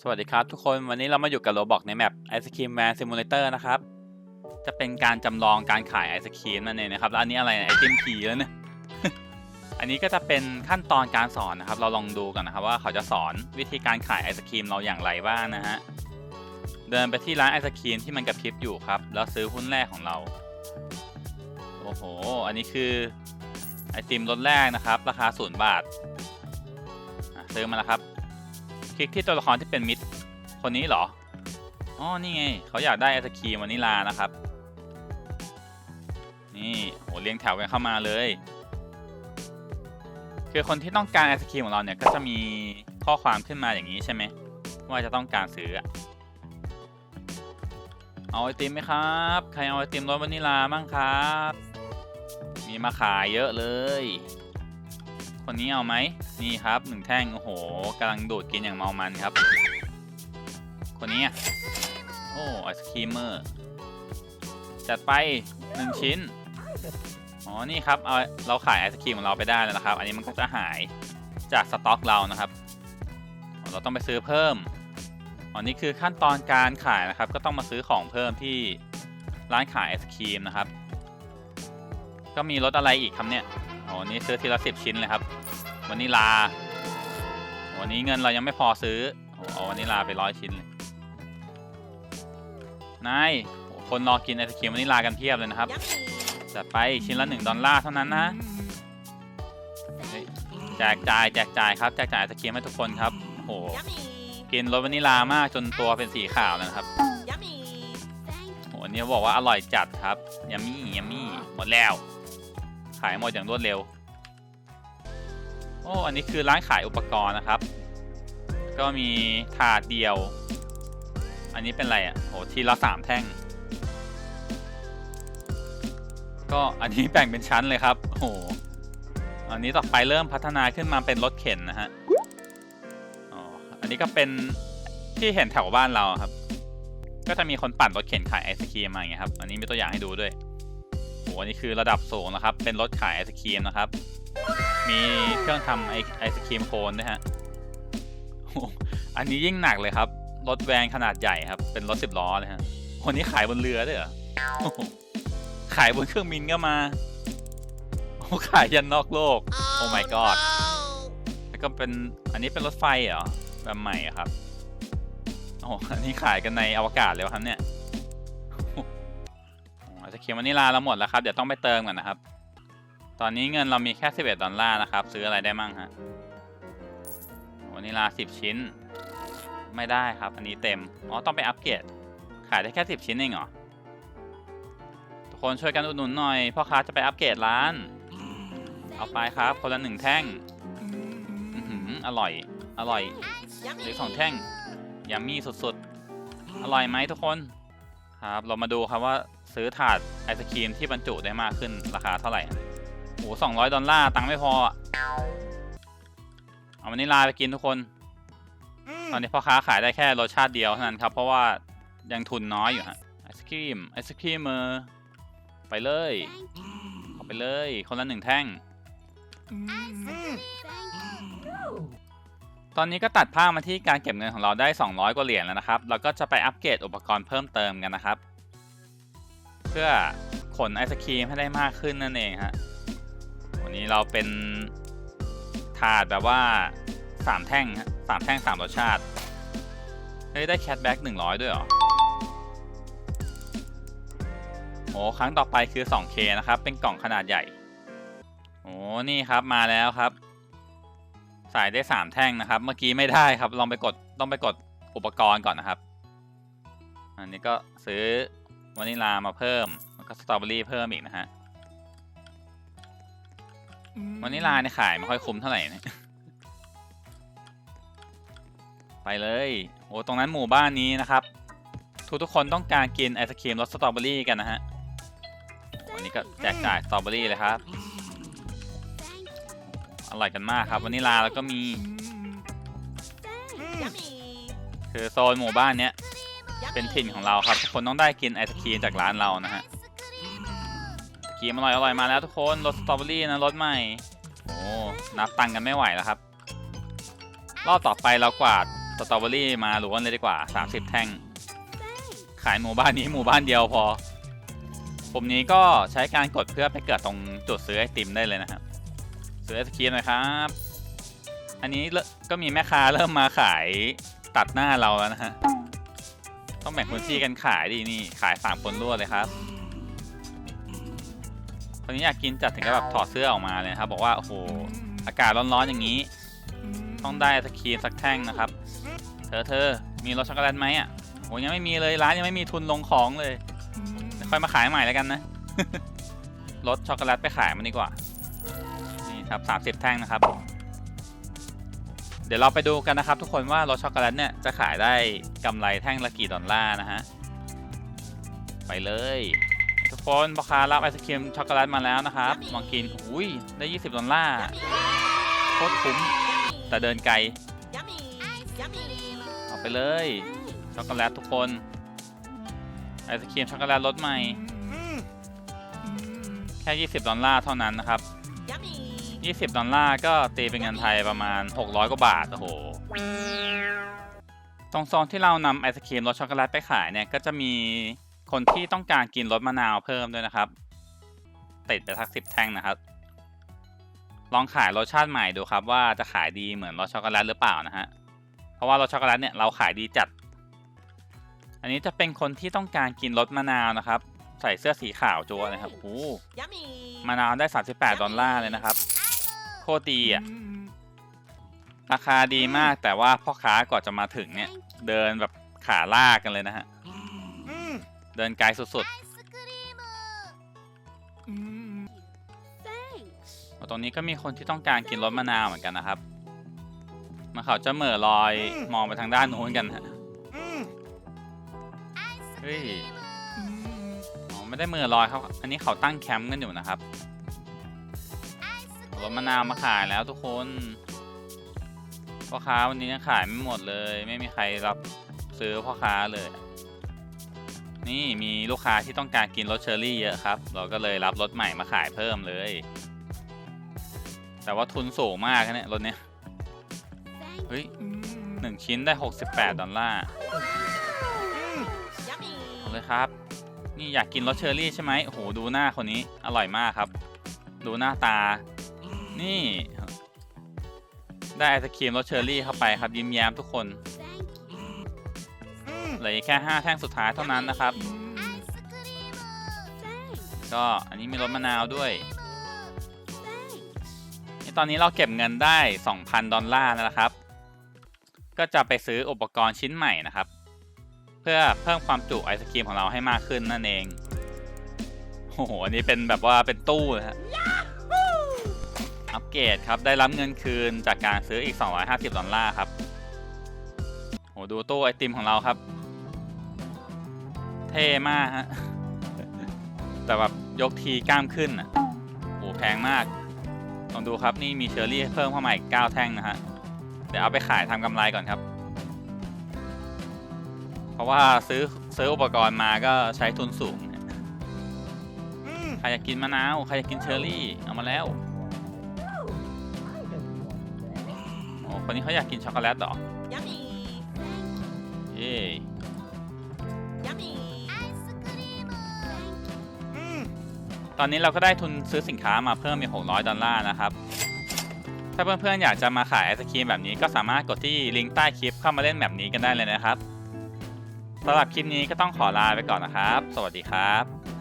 สวัสดีครับทุกคนวันนี้เรามาอยู่กับโรบอกในแมปไอศครีมแมนซิมูเลเตอร์นะครับ จะเป็นการจำลองการขายไอศครีมนั่นเองนะครับ แล้วอันนี้อะไรไอติมผีแล้วเนี่ย อันนี้ก็จะเป็นขั้นตอนการสอนนะครับ เราลองดูกันนะครับว่าเขาจะสอนวิธีการขายไอศครีมเราอย่างไรบ้างนะฮะ เดินไปที่ร้านไอศครีมที่มันกระพริบอยู่ครับ แล้วซื้อหุ้นแรกของเรา โอ้โห อันนี้คือไอติมรสแรกนะครับ ราคาศูนย์บาทซื้อมาแล้วครับ คลิกที่ตัวละครที่เป็นมิดคนนี้เหรอ อ๋อ นี่ไง เขาอยากได้ไอศครีมวานิลานะครับ นี่โหเรียงแถวกันเข้ามาเลย คือคนที่ต้องการไอศครีมของเราเนี่ย ก็จะมีข้อความขึ้นมาอย่างนี้ใช่ไหม ว่าจะต้องการซื้อ เอาไอติมไหมครับ ใครเอาไอติมรสวานิลาบ้างครับ มีมาขายเยอะเลย คนนี้เอาไหมนี่ครับหนึ่งแท่งโอ้โหกำลังดูดกินอย่างเมามันครับ คนนี้โอ้ไอศครีมเมอร์จัดไปหนึ่งชิ้นอ๋อนี่ครับเอาเราขายไอศครีมของเราไปได้แล้วนะครับ อันนี้มันก็จะหายจากสต็อกเรานะครับ เราต้องไปซื้อเพิ่มอันนี้คือขั้นตอนการขายนะครับ ก็ต้องมาซื้อของเพิ่มที่ร้านขายไอศครีมนะครับ ก็มีรสอะไรอีกครับเนี่ย อ๋อนี่ซื้อทีละสิบชิ้นเลยครับวานิลา วันนี้เงินเรายังไม่พอซื้อโอ้เอาวานิลาไปร้อยชิ้นเลยนายโอ้คนรอกินไอศครีมวานิลากันเพียบเลยนะครับจัดไปชิ้นละหนึ่งดอลลาร์เท่านั้นนะเฮ้ยแจกจ่ายแจกจ่ายครับแจกจ่ายไอศครีมให้ทุกคนครับโอ้โหกินรสวานิลามากจนตัวเป็นสีขาวเลยนะครับโหอันนี้บอกว่าอร่อยจัดครับยัมมี่ยัมมี่หมดแล้ว ขายหมดอย่างรวดเร็ว โอ้ อันนี้คือร้านขายอุปกรณ์นะครับ ก็มีถาดเดียว อันนี้เป็นอะไรอะโหทีละสามแท่ง ก็อันนี้แบ่งเป็นชั้นเลยครับโอ้โห อันนี้ต่อไปเริ่มพัฒนาขึ้นมาเป็นรถเข็นนะฮะ อ๋อ อันนี้ก็เป็นที่เห็นแถวบ้านเราครับ ก็จะมีคนปั่นรถเข็นขายไอศครีมมาอย่างเงี้ยครับ อันนี้มีตัวอย่างให้ดูด้วย อันนี้คือระดับสูงนะครับ เป็นรถขายไอศครีมนะครับ มีเครื่องทำไอไอศครีมโคนด้วยฮะอันนี้ยิ่งหนักเลยครับ รถแวนขนาดใหญ่ครับ เป็นรถสิบล้อเลยฮะ คนนี้ขายบนเรือด้วยเหรอ ขายบนเครื่องบินก็มา ขายยันนอกโลก โอ้ my god แล้วก็เป็น อันนี้เป็นรถไฟเหรอแบบใหม่ครับ โอ้ อันนี้ขายกันในอวกาศเลยวครับเนี่ย ไอศครีมวานิลาเราหมดแล้วครับ เดี๋ยวต้องไปเติมก่อนนะครับ ตอนนี้เงินเรามีแค่ 11 ดอลลาร์นะครับ ซื้ออะไรได้มั่งฮะวานิลา 10 ชิ้น ไม่ได้ครับ อันนี้เต็ม อ๋อ ต้องไปอัปเกรด ขายได้แค่ 10 ชิ้นเองเหรอ ทุกคนช่วยกันอุดหนุนหน่อย พ่อค้าจะไปอัปเกรดร้าน เอาไปครับ คนละหนึ่งแท่งอร่อย อร่อยหลือสองแท่งยัมมี่สุดๆ อร่อยไหมทุกคน ครับ เรามาดูครับว่า ซื้อถาดไอศครีมที่บรรจุได้มากขึ้นราคาเท่าไหร่โอ้สองร้อยดอลลาร์ตังค์ไม่พออะเอาวันนี้ลาไปกินทุกคน ตอนนี้พ่อค้าขายได้แค่รสชาติเดียวเท่านั้นครับ เพราะว่ายังทุนน้อยอยู่ฮะไอศครีมไอศครีมเมอร์ไปเลยเอาไปเลย คนละหนึ่งแท่ง ตอนนี้ก็ตัดภาพมาที่การเก็บเงินของเราได้ 200 กว่าเหรียญแล้วนะครับ เราก็จะไปอัปเกรดอุปกรณ์เพิ่มเติมกันนะครับเพื่อขนไอศครีมให้ได้มากขึ้นนั่นเองฮะวันนี้เราเป็นถาดแบบว่า 3 แท่งสามแท่ง 3รสชาติ เฮ้ย ได้แคทแบ็ก100ด้วยเหรอโอ้ครั้งต่อไปคือ 2K นะครับ เป็นกล่องขนาดใหญ่ โอ้นี่ครับมาแล้วครับใส่ได้ 3 แท่งนะครับ เมื่อกี้ไม่ได้ครับ ลองไปกดต้องไปกดอุปกรณ์ก่อนนะครับ อันนี้ก็ซื้อ วานิลามาเพิ่ม แล้วก็สตรอเบอรี่เพิ่มอีกนะฮะวานิลาเนี่ยขายไม่ค่อยคุ้มเท่าไหร่นะไปเลย โอ้ตรงนั้นหมู่บ้านนี้นะครับ ทุกทุกๆคนต้องการกินไอศครีมรสสตรอเบอรี่กันนะฮะโอ้อันนี้ก็แจกจ่ายสตรอเบอรี่เลยครับ อร่อยกันมากครับวานิลาแล้วก็มี คือโซนหมู่บ้านเนี้ย เป็นถิ่นของเราครับทุกคนต้องได้กินไอศครีมจากร้านเรานะฮะไอศครีมอร่อยอร่อยมาแล้วทุกคนรสสตรอเบอรี่นะรสใหม่โอ้นับตังกันไม่ไหวแล้วครับ รอบต่อไปเรากวาดสตรอเบอรี่มาล้วนเลยดีกว่า 30 แท่ง ขายหมู่บ้านนี้หมู่บ้านเดียวพอปุ่มนี้ก็ใช้การกดเพื่อไปเกิดตรงจุดซื้อไอติมได้เลยนะครับซื้อไอศครีมหนะครับ อันนี้เริ่มก็มีแม่ค้าเริ่มมาขายตัดหน้าเราแล้วนะฮะ ต้องแบ่งพื้นที่กันขายดีนี่ขายสามคนรวดเลยครับคนนี้อยากกินจัดถึงกับแบบถอดเสื้อออกมาเลยครับ บอกว่าโอ้โหอากาศร้อนๆอย่างนี้ ต้องได้ไอศครีมสักแท่งนะครับ เธอเธอมีรสช็อกโกแลตไหมอะโหยังไม่มีเลยร้านยังไม่มีทุนลงของเลยค่อยมาขายใหม่แล้วกันนะรสช็อกโกแลตไปขายมันดีกว่านี่ครับสามสิบแท่งนะครับ เดี๋ยวเราไปดูกันนะครับทุกคนว่ารสช็อกโกแลตเนี่ยจะขายได้กำไรแท่งละกี่ดอลลาร์นะฮะ ไปเลย ทุกคนพ่อค้ารับไอศครีมช็อกโกแลตมาแล้วนะครับลองกินอุ้ยได้ 20 ดอลลาร์โคตรคุ้ม แต่เดินไกล เอาไปเลย ช็อกโกแลตทุกคน ไอศครีมช็อกโกแลตรสใหม่ แค่ 20 ดอลลาร์เท่านั้นนะครับ 20 ดอลลาร์ก็ตีเป็นเงินไทยประมาณ 600 กว่าบาท โอ้โห ตรงโซนที่เรานำไอศครีมรสช็อกโกแลตไปขายเนี่ย ก็จะมีคนที่ต้องการกินรสมะนาวเพิ่มด้วยนะครับ ติดไปสักสิบแท่งนะครับ ลองขายรสชาติใหม่ดูครับว่าจะขายดีเหมือนรสช็อกโกแลตหรือเปล่านะฮะ เพราะว่ารสช็อกโกแลตเนี่ยเราขายดีจัด อันนี้จะเป็นคนที่ต้องการกินรสมะนาวนะครับใส่เสื้อสีขาวจัวนะครับโอ้โหมะนาวได้ 38 ดอลลาร์เลยนะครับ โคตรดีอะ ราคาดีมากแต่ว่าพ่อค้าก่อนจะมาถึงเนี่ย เดินแบบขาลากกันเลยนะฮะ เดินไกลสุดๆตรงนี้ก็มีคนที่ต้องการกินรสมะนาวเหมือนกันนะครับมาเขาจะเหม่อลอยมองไปทางด้านนู้นกันฮะเฮ้ยอ๋อไม่ได้เหม่อลอยเขาอันนี้เขาตั้งแคมป์กันอยู่นะครับเอา รสมะนาวมาขายแล้วทุกคนพ่อค้าวันนี้ยังขายไม่หมดเลย ไม่มีใครรับซื้อพ่อค้าเลย นี่มีลูกค้าที่ต้องการกินรสเชอร์รี่เยอะครับ เราก็เลยรับรสใหม่มาขายเพิ่มเลย แต่ว่าทุนสูงมากนะเนี่ยรถเนี้ยเฮ้ยหนึ่งชิ้นได้ 68 ดอลลาร์เอาเลยครับ นี่อยากกินรสเชอร์รี่ใช่ไหมโอ้โหดูหน้าคนนี้อร่อยมากครับ ดูหน้าตา นี่ ได้ไอศครีมรสเชอร์รี่เข้าไปครับยิ้มแย้มทุกคนเหลืออีกแค่ 5 แท่งสุดท้ายเท่านั้นนะครับ ก็อันนี้มีรสมะนาวด้วยนี่ตอนนี้เราเก็บเงินได้ 2,000 ดอลลาร์แล้วนะครับ ก็จะไปซื้ออุปกรณ์ชิ้นใหม่นะครับ เพื่อเพิ่มความจุไอศครีมของเราให้มากขึ้นนั่นเองโอ้โหอันนี้เป็นแบบว่าเป็นตู้นะฮะ อัปเกรดครับ ได้รับเงินคืนจากการซื้ออีก 250 ดอลลาร์ครับโหดูตู้ไอติมของเราครับ เท่มากฮะ แต่แบบยกทีกล้ามขึ้นอะโหแพงมากลองดูครับนี่มีเชอร์รี่เพิ่มเข้ามาอีก 9 แท่งนะฮะ เดี๋ยวเอาไปขายทำกำไรก่อนครับ เพราะว่าซื้อซื้ออุปกรณ์มาก็ใช้ทุนสูงใครอยากกินมะนาว ใครอยากกินเชอร์รี่ เอามาแล้ว คนนี้เขาอยากกินช็อกโกแลตเหรอเย้ตอนนี้เราก็ได้ทุนซื้อสินค้ามาเพิ่มอีก600 ดอลลาร์นะครับ ถ้าเพื่อนๆ อยากจะมาขายไอศครีมแบบนี้ก็สามารถกดที่ลิงก์ใต้คลิปเข้ามาเล่นแบบนี้กันได้เลยนะครับสำหรับคลิปนี้ก็ต้องขอลาไปก่อนนะครับ สวัสดีครับ